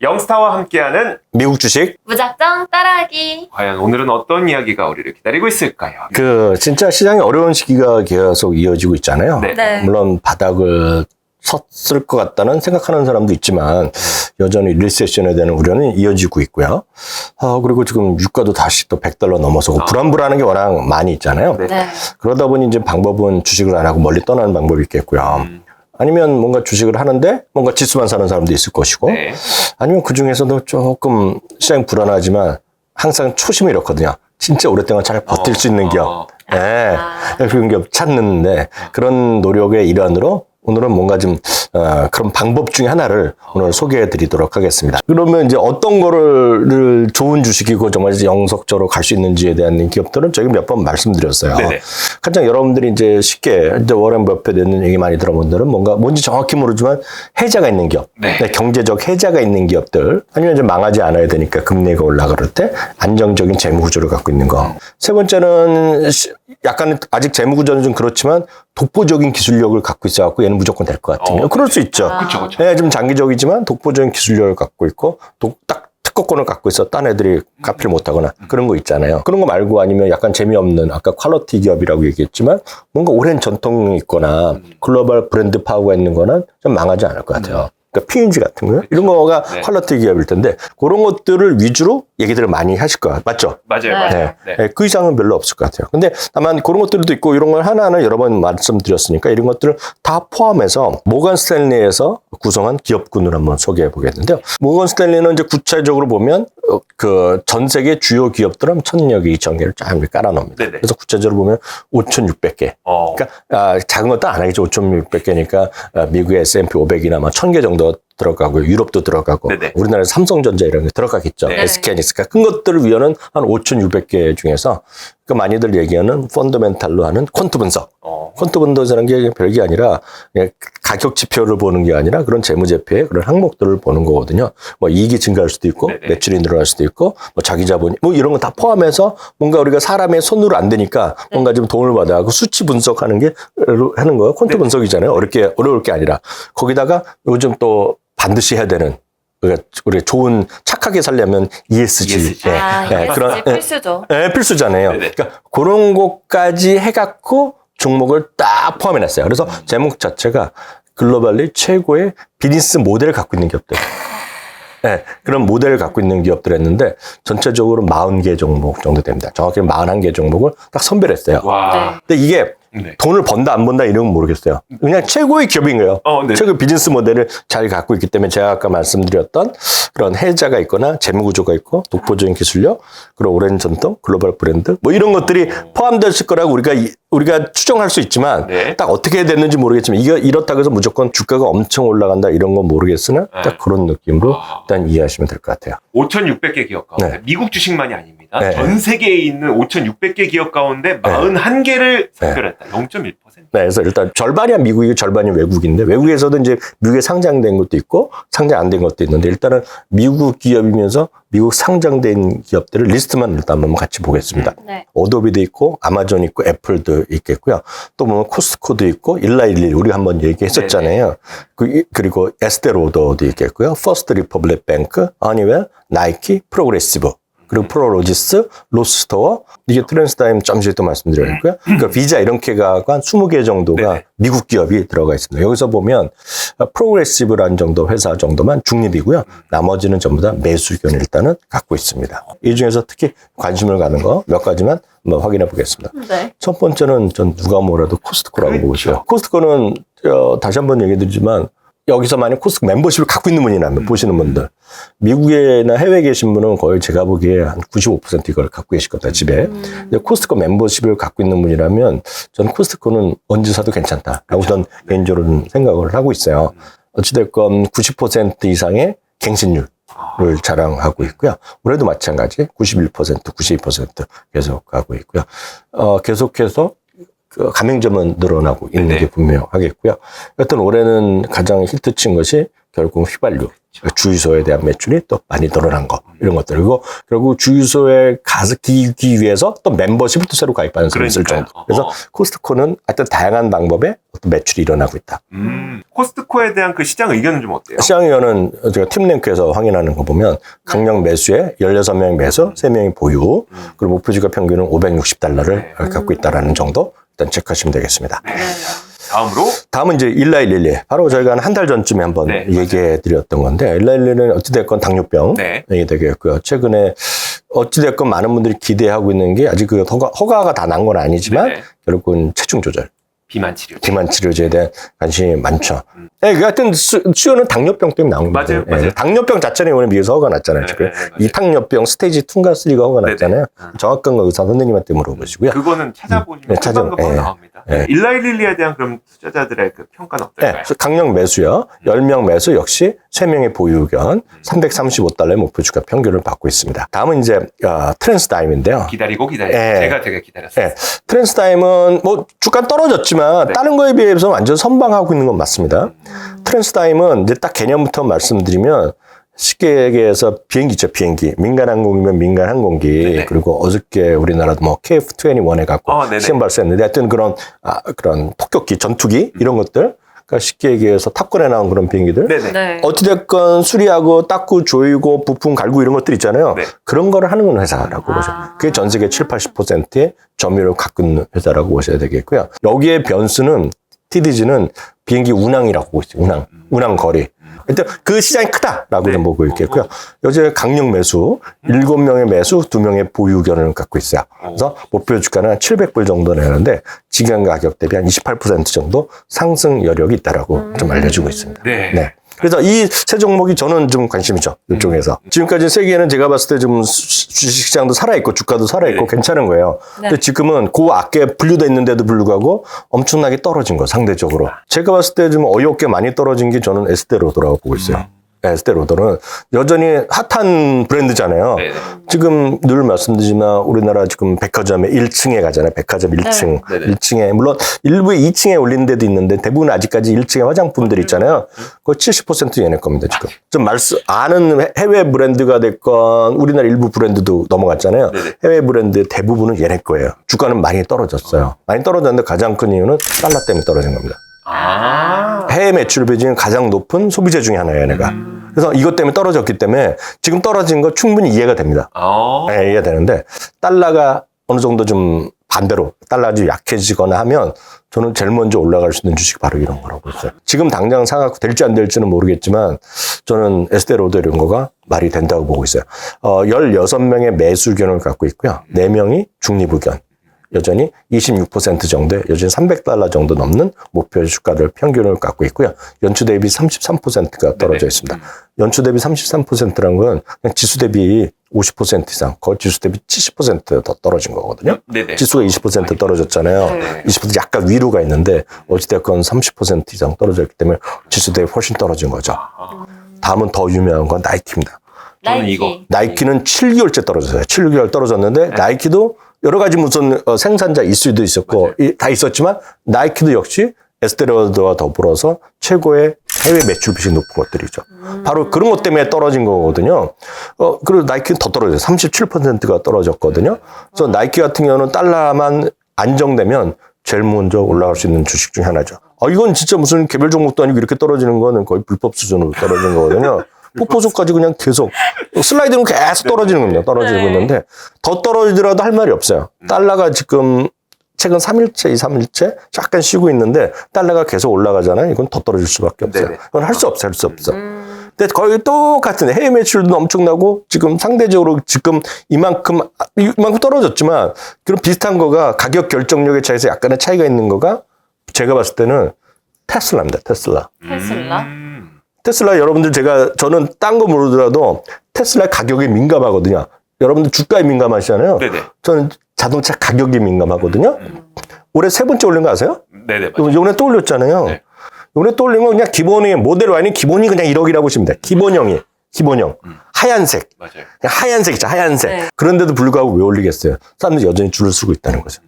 영스타와 함께하는 미국 주식 무작정 따라하기. 과연 오늘은 어떤 이야기가 우리를 기다리고 있을까요? 그 진짜 시장이 어려운 시기가 계속 이어지고 있잖아요. 네. 네. 물론 바닥을 섰을 것 같다는 생각하는 사람도 있지만 여전히 리세션에 대한 우려는 이어지고 있고요. 아, 그리고 지금 유가도 다시 또 100달러 넘어서고 아. 불안불안한 게 워낙 많이 있잖아요. 네. 네. 그러다 보니 이제 방법은 주식을 안 하고 멀리 떠나는 방법이 있겠고요. 음, 아니면 뭔가 주식을 하는데 뭔가 지수만 사는 사람도 있을 것이고 네. 아니면 그 중에서도 조금 시장 불안하지만 항상 초심이 이렇거든요. 진짜 오랫동안 잘 버틸 수 있는 기업. 어, 예. 아. 그런 기업 찾는데 그런 노력의 일환으로 오늘은 뭔가 좀 어, 그런 방법 중에 하나를 오늘 소개해 드리도록 하겠습니다. 그러면 이제 어떤 거를 좋은 주식이고 정말 영속적으로 갈 수 있는지에 대한 기업들은 저희가 몇번 말씀드렸어요. 네네. 가장 여러분들이 이제 쉽게 이제 워렌 버핏 있는 얘기 많이 들어본 분들은 뭔가 뭔지 정확히 모르지만 해자가 있는 기업, 네. 경제적 해자가 있는 기업들 아니면 이제 망하지 않아야 되니까 금리가 올라갈 때 안정적인 재무 구조를 갖고 있는 거. 세 번째는 시- 약간 아직 재무 구조는 좀 그렇지만 독보적인 기술력을 갖고 있어 갖고 얘는 무조건 될 것 같은. 어, 그럴 수 있죠. 아. 그쵸, 그쵸. 네, 좀 장기적이지만 독보적인 기술력을 갖고 있고 독, 딱 특허권을 갖고 있어 딴 애들이 갚지를 못하거나 그런 거 있잖아요. 그런 거 말고 아니면 약간 재미없는 아까 퀄리티 기업이라고 얘기했지만 뭔가 오랜 전통이 있거나 글로벌 브랜드 파워가 있는 거는 좀 망하지 않을 것 같아요. 그러니까 P&G 같은 거 이런 거가 네. 퀄리티 기업일 텐데 그런 것들을 위주로 얘기들을 많이 하실 거야. 맞죠? 맞아요, 네. 맞아요. 네. 네. 네, 그 이상은 별로 없을 것 같아요. 근데 다만 그런 것들도 있고 이런 걸 하나하나 여러 번 말씀드렸으니까 이런 것들을 다 포함해서 모건 스탠리에서 구성한 기업군을 한번 소개해 보겠는데요. 모건 스탠리는 이제 구체적으로 보면 그 전 세계 주요 기업들은 천여 개, 이천 개를 쫙 깔아놓습니다. 네네. 그래서 구체적으로 보면 5,600개. 어, 그러니까 아, 작은 것도 안 하겠죠. 5,600개니까 아, 미국의 S&P 500이나 막 1,000개 정도 들어가고 유럽도 들어가고 네네. 우리나라 삼성전자 이런 게 들어가겠죠. 네. SK니까 큰 것들을 위하는 한 5,600개 중에서 그 많이들 얘기하는 펀더멘탈로 하는 퀀트 분석. 어, 퀀트 분석이라는 게 별게 아니라 가격 지표를 보는 게 아니라 그런 재무제표의 그런 항목들을 보는 거거든요. 뭐 이익이 증가할 수도 있고 네네. 매출이 늘어날 수도 있고 뭐 자기 자본이 뭐 이런 거 다 포함해서 뭔가 우리가 사람의 손으로 안 되니까 뭔가 좀 도움을 받아 그 수치 분석하는 게 하는 거예요. 퀀트 네. 분석이잖아요. 어렵게 어려울 게 아니라 거기다가 요즘 또 반드시 해야 되는 우리가 우리 좋은 착하게 살려면 ESG, ESG. 아, 예, ESG 그런 예, 필수죠. 예, 필수잖아요. 네네. 그러니까 그런 것까지 해갖고 종목을 딱 포함해놨어요. 그래서 제목 자체가 글로벌리 최고의 비즈니스 모델을 갖고 있는 기업들. 네, 그런 모델을 갖고 있는 기업들 했는데 전체적으로 40개 종목 정도 됩니다. 정확히 41개 종목을 딱 선별했어요. 와. 근데 이게 네. 돈을 번다 안 번다 이런 건 모르겠어요. 그냥 최고의 기업인 거예요. 어, 네. 최고 비즈니스 모델을 잘 갖고 있기 때문에 제가 아까 말씀드렸던 그런 해자가 있거나 재무 구조가 있고 독보적인 기술력, 그리고 오랜 전통, 글로벌 브랜드 뭐 이런 것들이 포함됐을 거라고 우리가 이- 우리가 추정할 수 있지만 네. 딱 어떻게 됐는지 모르겠지만 이거 이렇다고 해서 무조건 주가가 엄청 올라간다 이런 건 모르겠으나 네. 딱 그런 느낌으로 아. 일단 이해하시면 될 것 같아요. 5,600개 기업 가운데 네. 미국 주식만이 아닙니다. 네. 전 세계에 있는 5,600개 기업 가운데 41개를 선별했다. 0.1%. 네, 그래서 일단 절반이야 미국이고 절반이 외국인데 외국에서도 이제 미국에 상장된 것도 있고 상장 안 된 것도 있는데 일단은 미국 기업이면서 미국 상장된 기업들을 리스트만 일단 한번 같이 보겠습니다. 네. 어도비도 있고 아마존 있고 애플도 있겠고요. 또 보면 코스트코도 있고 일라일리 우리가 한번 얘기했었잖아요. 그, 그리고 에스테로더도 있겠고요. 퍼스트 리퍼블릭 뱅크, 아니웰, 나이키, 프로그레시브. 그리고 프로로지스, 로스스토어, 이게 트랜스타임 잠시 또 말씀드렸고요. 그러니까 비자 이런 개가 한 20개 정도가 네네. 미국 기업이 들어가 있습니다. 여기서 보면 프로그레시브라는 정도 회사 정도만 중립이고요. 나머지는 전부 다 매수견을 일단은 갖고 있습니다. 이 중에서 특히 관심을 가는 거 몇 가지만 한번 확인해 보겠습니다. 네. 첫 번째는 전 누가 뭐라도 코스트코라고 보고 그렇죠. 있어요. 코스트코는 어, 다시 한번 얘기 드리지만 여기서 만약 코스트코 멤버십을 갖고 있는 분이라면 보시는 분들 미국에나 해외에 계신 분은 거의 제가 보기에 한 95% 이걸 갖고 계실 겁니다 집에. 음. 코스트코 멤버십을 갖고 있는 분이라면 저는 코스트코는 언제 사도 괜찮다라고 저는 개인적으로는 생각을 하고 있어요. 어찌됐건 90% 이상의 갱신률. 를 자랑하고 있고요. 올해도 마찬가지 91%, 92% 계속 가고 있고요. 어, 계속해서 그 가맹점은 늘어나고 있는 네네. 게 분명하겠고요. 여튼 올해는 가장 히트친 것이 결국 휘발유. 그 주유소에 대한 매출이 또 많이 늘어난 거 이런 것들 그리고 결국 주유소에 가서 기기 위해서 또 멤버십을 또 새로 가입하는 사람이 있을. 정도. 그래서 어. 코스트코는 하여튼 다양한 방법의 어떤 매출이 일어나고 있다. 음, 코스트코에 대한 그 시장 의견은 좀 어때요? 시장위원은 제가 팀랭크에서 확인하는 거 보면 강력 매수에 16명이 매수, 3명이 보유, 그리고 목표 주가 평균은 560달러를 네. 갖고 있다라는 정도 일단 체크하시면 되겠습니다. 네. 다음으로 다음은 이제 1111. 바로 저희가 한달 전쯤에 한번 네, 얘기해 드렸던 건데, 1111은 어찌됐건 당뇨병이 네. 되겠고요. 최근에 어찌됐건 많은 분들이 기대하고 있는 게 아직 그 허가, 허가가 다 난 건 아니지만, 네네. 결국은 체중 조절, 비만 치료. 비만 치료제에 대한 관심이 많죠. 예, 그 하여튼 수, 수요는 당뇨병 때문에 나온 거예요. 음. 맞아요, 맞아요. 당뇨병 자체는 이번에 미국에서 허가 났잖아요. 네, 지금 네, 네. 이 당뇨병 스테이지 2인가 3가 허가 네네. 났잖아요. 음. 정확한 거 의사 선생님한테 물어보시고요. 그거는 찾아보시면 네, 찾아- 예. 나옵니다. 예. 일라일릴리에 대한 그럼 투자자들의 그 평가는 네, 어떨까요? 그래서 강력 매수요. 10명 매수 역시 3명의 보유 의견 335달러의 목표 주가 평균을 받고 있습니다. 다음은 이제 어, 트랜스다임인데요. 기다리고 기다리고 예. 제가 되게 기다렸어요. 네, 트랜스다임은 뭐 주가 떨어졌지만 네. 다른 거에 비해서 완전 선방하고 있는 건 맞습니다. 트랜스다임은 이제 딱 개념부터 말씀드리면 쉽게 얘기해서 비행기 죠, 비행기. 민간 항공이면 민간 항공기. 네네. 그리고 어저께 우리나라도 뭐 KF-21 해갖고 어. 시험 발사했는데 하여튼 그런, 아, 그런 폭격기, 전투기 이런 것들. 그러니까 쉽게 얘기해서 탑건에 나온 그런 비행기들. 네네. 네. 어찌됐건 수리하고 닦고 조이고 부품 갈고 이런 것들 있잖아요. 네. 그런 거를 하는 회사라고 아. 보죠. 그게 전 세계 7, 80%의 점유율을 갖고 있는 회사라고 보셔야 되겠고요. 여기에 변수는 TDG는 비행기 운항이라고 보고 있어요. 운항. 운항 거리. 일단 그 시장이 크다라고 네. 좀 보고 있겠고요. 요새 강력 매수, 7명의 매수, 2명의 보유 견을 갖고 있어요. 그래서 목표 주가는 한 700불 정도 내는데 지금 가격 대비 한 28% 정도 상승 여력이 있다라고 좀 알려주고 있습니다. 네. 네. 그래서 이 세 종목이 저는 좀 관심이죠. 이쪽에서. 지금까지 세계에는 제가 봤을 때 좀 주식시장도 살아있고 주가도 살아있고 네. 괜찮은 거예요. 네. 근데 지금은 그 악에 분류돼 있는데도 불구하고 엄청나게 떨어진 거 상대적으로. 제가 봤을 때 좀 어이없게 많이 떨어진 게 저는 에스테로더라고 보고 있어요. 네, 에스테로더는 여전히 핫한 브랜드잖아요. 네네. 지금 늘 말씀드리지만 우리나라 지금 백화점에 1층에 가잖아요. 백화점 1층. 네. 네네. 1층에 물론 일부 2층에 올린 데도 있는데 대부분 아직까지 1층에 화장품들 있잖아요. 그거 70% 얘네 겁니다, 지금. 좀 말씀 아는 해- 해외 브랜드가 됐건 우리나라 일부 브랜드도 넘어갔잖아요. 네네. 해외 브랜드 대부분은 얘네 거예요. 주가는 많이 떨어졌어요. 많이 떨어졌는데 가장 큰 이유는 달러 때문에 떨어진 겁니다. 아. 해외 매출 비중이 가장 높은 소비재 중에 하나예요, 얘네가. 음. 그래서 이것 때문에 떨어졌기 때문에 지금 떨어진 거 충분히 이해가 됩니다. 어. 네, 이해가 되는데 달러가 어느 정도 좀 반대로 달러가 좀 약해지거나 하면 저는 제일 먼저 올라갈 수 있는 주식이 바로 이런 거라고 보어요 지금 당장 사갖고 될지 안 될지는 모르겠지만 저는 에스테로드 이런 거가 말이 된다고 보고 있어요. 어, 16명의 매수 의견을 갖고 있고요. 4명이 중립 의견. 여전히 26% 정도의 여전히 300달러 정도 넘는 목표 주가들 평균을 갖고 있고요. 연초 대비 33%가 떨어져 네네. 있습니다. 연초 대비 33%란 건 그냥 지수 대비 50% 이상, 거의 지수 대비 70%더 떨어진 거거든요. 네네. 지수가 20% 떨어졌잖아요. 네. 20% 약간 위로 가 있는데 어찌됐건 30% 이상 떨어졌기 때문에 지수 대비 훨씬 떨어진 거죠. 아. 다음은 더 유명한 건 나이키입니다. 나이키. 나이키는 7개월째 떨어졌어요. 7개월 떨어졌는데 나이키도 여러 가지 무슨 어, 생산자 이슈도 있었고. 이- 다 있었지만 나이키도 역시 에스테로드와 더불어서 최고의 해외 매출 비중이 높은 것들이죠. 바로 그런 것 때문에 떨어진 거거든요. 어, 그리고 나이키는 더 떨어져요. 37%가 떨어졌거든요. 그래서 나이키 같은 경우는 달러만 안정되면 제일 먼저 올라갈 수 있는 주식 중에 하나죠. 아, 이건 진짜 무슨 개별 종목도 아니고 이렇게 떨어지는 거는 거의 불법 수준으로 떨어진 거거든요. 폭포수까지 그냥 계속 슬라이드는 계속 떨어지는 겁니다. 떨어지고 네. 있는데 더 떨어지더라도 할 말이 없어요. 달러가 지금 최근 3일째, 2, 3일째 약간 쉬고 있는데 달러가 계속 올라가잖아요. 이건 더 떨어질 수밖에 없어요. 그건 할 수 없어요. 할수 없어. 음. 근데 거의 똑같은 해외 매출도 엄청나고 지금 상대적으로 지금 이만큼 이만큼 떨어졌지만 그런 비슷한 거가 가격 결정력의 차이에서 약간의 차이가 있는 거가 제가 봤을 때는 테슬라입니다. 테슬라. 테슬라? 음. 테슬라 여러분들 제가 저는 딴 거 모르더라도 테슬라 가격에 민감하거든요. 여러분들 주가에 민감하시잖아요. 네네. 저는 자동차 가격에 민감하거든요. 올해 세 번째 올린 거 아세요? 네네. 맞아요. 이번에 또 올렸잖아요. 네. 이번에 또 올린 건 그냥 기본이 모델 Y는 기본이 그냥 1억이라고 보시면 돼요. 기본형이 기본형 하얀색 맞아요. 그냥 하얀색 이죠 하얀색. 네. 그런데도 불구하고 왜 올리겠어요? 사람들이 여전히 줄을 서고 있다는 거죠.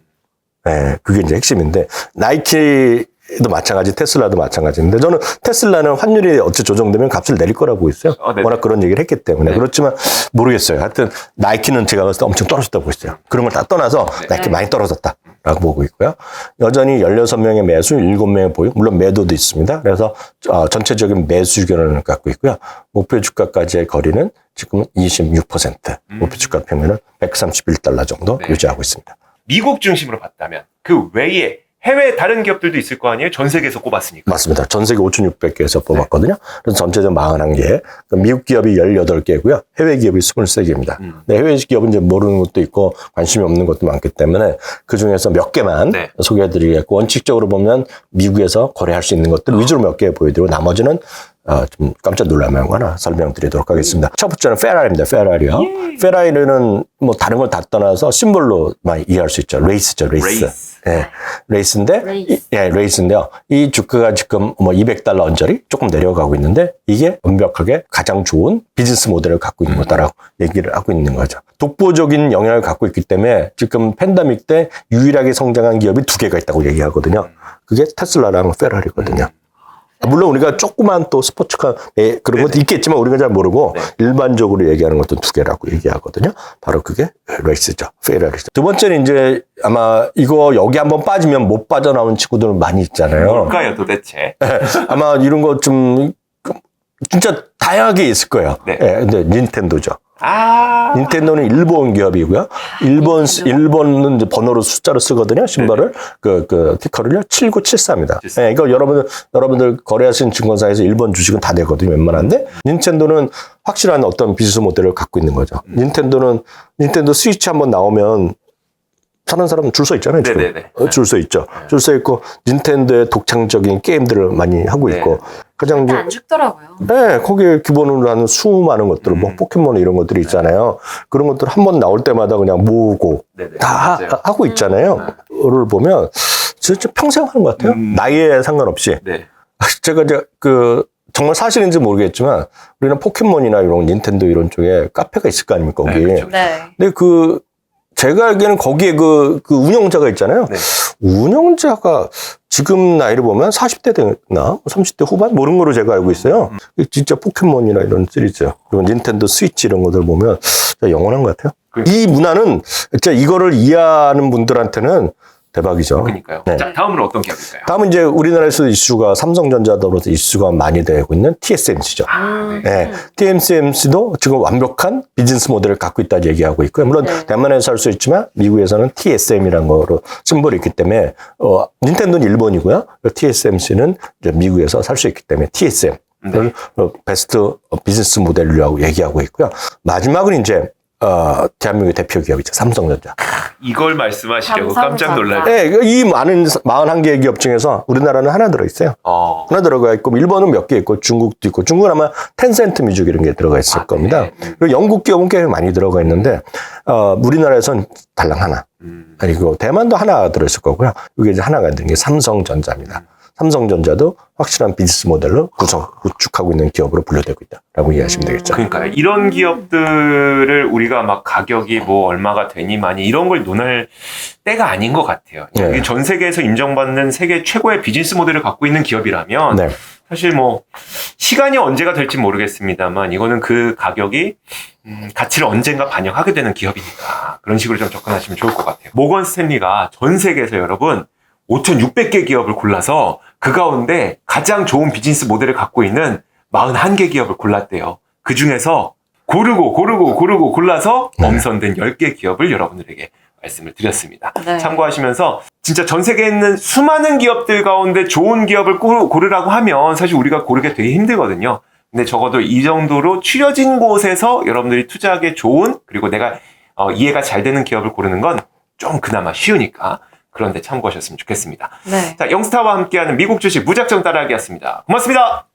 네, 그게 이제 핵심인데 나이키 도 마찬가지, 테슬라도 마찬가지인데 저는 테슬라는 환율이 어찌 조정되면 값을 내릴 거라고 보고 있어요. 어. 워낙 그런 얘기를 했기 때문에 네. 그렇지만 모르겠어요. 하여튼 나이키는 제가 봤을 때 엄청 떨어졌다고 있어요. 그런 걸 다 떠나서 네. 나이키 많이 떨어졌다라고 보고 있고요. 여전히 16명의 매수, 7명의 보유, 물론 매도도 있습니다. 그래서 어, 전체적인 매수 의견을 갖고 있고요. 목표 주가까지의 거리는 지금 26%, 목표 주가 평균은 131달러 정도 음. 네. 유지하고 있습니다. 미국 중심으로 봤다면 그 외에 해외 다른 기업들도 있을 거 아니에요? 전 세계에서 꼽았으니까. 맞습니다. 전 세계 5,600개에서 뽑았거든요. 그래서 전체적으로 41개. 미국 기업이 18개고요. 해외 기업이 23개입니다. 음. 네, 해외 기업은 이제 모르는 것도 있고 관심이 없는 것도 많기 때문에 그 중에서 몇 개만 네. 소개해드리겠고 원칙적으로 보면 미국에서 거래할 수 있는 것들 위주로 몇 개 보여드리고 나머지는 어, 좀 깜짝 놀랄 만한 하나 설명드리도록 하겠습니다. 첫 번째는 페라리입니다. 페라리요. 페라리는 뭐 다른 걸 다 떠나서 심볼로 많이 이해할 수 있죠. 레이스죠, 레이스. 레이스. 예, 레이스인데, 레이스. 이- 예, 레이스인데요. 이 주가가 지금 뭐 200달러 언저리 조금 내려가고 있는데 이게 완벽하게 가장 좋은 비즈니스 모델을 갖고 있는 거다라고 얘기를 하고 있는 거죠. 독보적인 영향을 갖고 있기 때문에 지금 팬데믹 때 유일하게 성장한 기업이 두 개가 있다고 얘기하거든요. 그게 테슬라랑 페라리거든요. 물론 우리가 조그만 또 스포츠카 에 그런 것도 있겠지만 우리가 잘 모르고 네. 일반적으로 얘기하는 것도 두 개라고 얘기하거든요. 바로 그게 레이스죠. 페라리죠. 두 번째는 이제 아마 이거 여기 한번 빠지면 못 빠져나오는 친구들 많이 있잖아요. 뭘까요 도대체? 아마 이런 거 좀 진짜 다양하게 있을 거예요. 네. 예, 근데 닌텐도죠. 아 닌텐도는 일본 기업이고요. 일본 일본은 이제 번호로 숫자로 쓰거든요. 신발을 그그 티커를요 7974입니다. 예, 이거 여러분들 여러분들 거래하시는 증권사에서 일본 주식은 다 되거든요. 웬만한데 닌텐도는 확실한 어떤 비즈니스 모델을 갖고 있는 거죠. 닌텐도는 닌텐도 스위치 한번 나오면 사는 사람은 줄 서 있잖아요. 지금 네네네. 어, 줄서 있죠. 줄 서 있고 닌텐도의 독창적인 게임들을 많이 하고 네. 있고 가장 이제 안 죽더라고요. 네, 거기에 기본으로 하는 수많은 것들, 뭐 음. 포켓몬 이런 것들이 있잖아요. 그런 것들 한 번 나올 때마다 그냥 모으고 네네. 다 맞아요. 하- 하고 있잖아요. 그를 보면 진짜 평생 하는 것 같아요. 음. 나이에 상관없이. 네. 제가 이제 그 정말 사실인지 모르겠지만 우리는 포켓몬이나 이런 닌텐도 이런 쪽에 카페가 있을 거 아닙니까, 거기. 네, 그렇죠. 네. 근데 그 제가 알기에는 거기에 그, 그 운영자가 있잖아요. 네. 운영자가 지금 나이를 보면 40대 되나 30대 후반 모르는 거로 제가 알고 있어요. 진짜 포켓몬이나 이런 시리즈 그리고 닌텐도 스위치 이런 것들 보면 영원한 것 같아요. 그- 이 문화는 진짜 이거를 이해하는 분들한테는 대박이죠. 그러니까요. 네. 자 다음으로 어떤 기업일까요? 다음은 이제 우리나라에서 이슈가 삼성전자더러서 이슈가 많이 되고 있는 TSMC죠. 음. 네. TSMC도 지금 완벽한 비즈니스 모델을 갖고 있다 얘기하고 있고요. 물론 네. 대만에서 할 수 있지만 미국에서는 TSM이라는 거로 심볼이 있기 때문에 어, 닌텐도는 일본이고요. TSMC는 이제 미국에서 살 수 있기 때문에 TSM 을 어, 베스트 비즈니스 모델이라고 얘기하고 있고요. 마지막은 이제 어, 대한민국의 대표 기업이죠. 삼성전자. 이걸 말씀하시려고. 깜짝 놀랄. 네, 이 많은 41개 기업 중에서 우리나라는 하나 들어있어요. 어. 하나 들어가 있고 일본은 몇 개 있고 중국도 있고 중국은 아마 텐센트 뮤직 이런 게 들어가 있을 아, 겁니다. 네. 음. 그리고 영국 기업은 꽤 많이 들어가 있는데 어, 우리나라에선 달랑 하나 음. 그리고 대만도 하나 들어있을 거고요. 이게 이제 하나가 있는 게 삼성전자입니다. 삼성전자도 확실한 비즈니스 모델로 구성 구축하고 있는 기업으로 분류되고 있다라고 이해하시면 되겠죠. 그러니까 이런 기업들을 우리가 막 가격이 뭐 얼마가 되니 많이 이런 걸 논할 때가 아닌 것 같아요. 네. 이게 전 세계에서 인정받는 세계 최고의 비즈니스 모델을 갖고 있는 기업이라면 네. 사실 뭐 시간이 언제가 될지 모르겠습니다만 이거는 그 가격이 음, 가치를 언젠가 반영하게 되는 기업이니까 그런 식으로 좀 접근하시면 좋을 것 같아요. 모건 스탠리가 전 세계에서 여러분 5,600개 기업을 골라서 그 가운데 가장 좋은 비즈니스 모델을 갖고 있는 41개 기업을 골랐대요. 그 중에서 고르고 고르고 고르고 골라서 네. 엄선된 10개 기업을 여러분들에게 말씀을 드렸습니다. 네. 참고하시면서 진짜 전 세계에 있는 수많은 기업들 가운데 좋은 기업을 고르- 고르라고 하면 사실 우리가 고르기 되게 힘들거든요. 근데 적어도 이 정도로 추려진 곳에서 여러분들이 투자하기 좋은 그리고 내가 어, 이해가 잘 되는 기업을 고르는 건 좀 그나마 쉬우니까 그런데 참고하셨으면 좋겠습니다. 네. 자, 영스타와 함께하는 미국 주식 무작정 따라하기였습니다. 고맙습니다.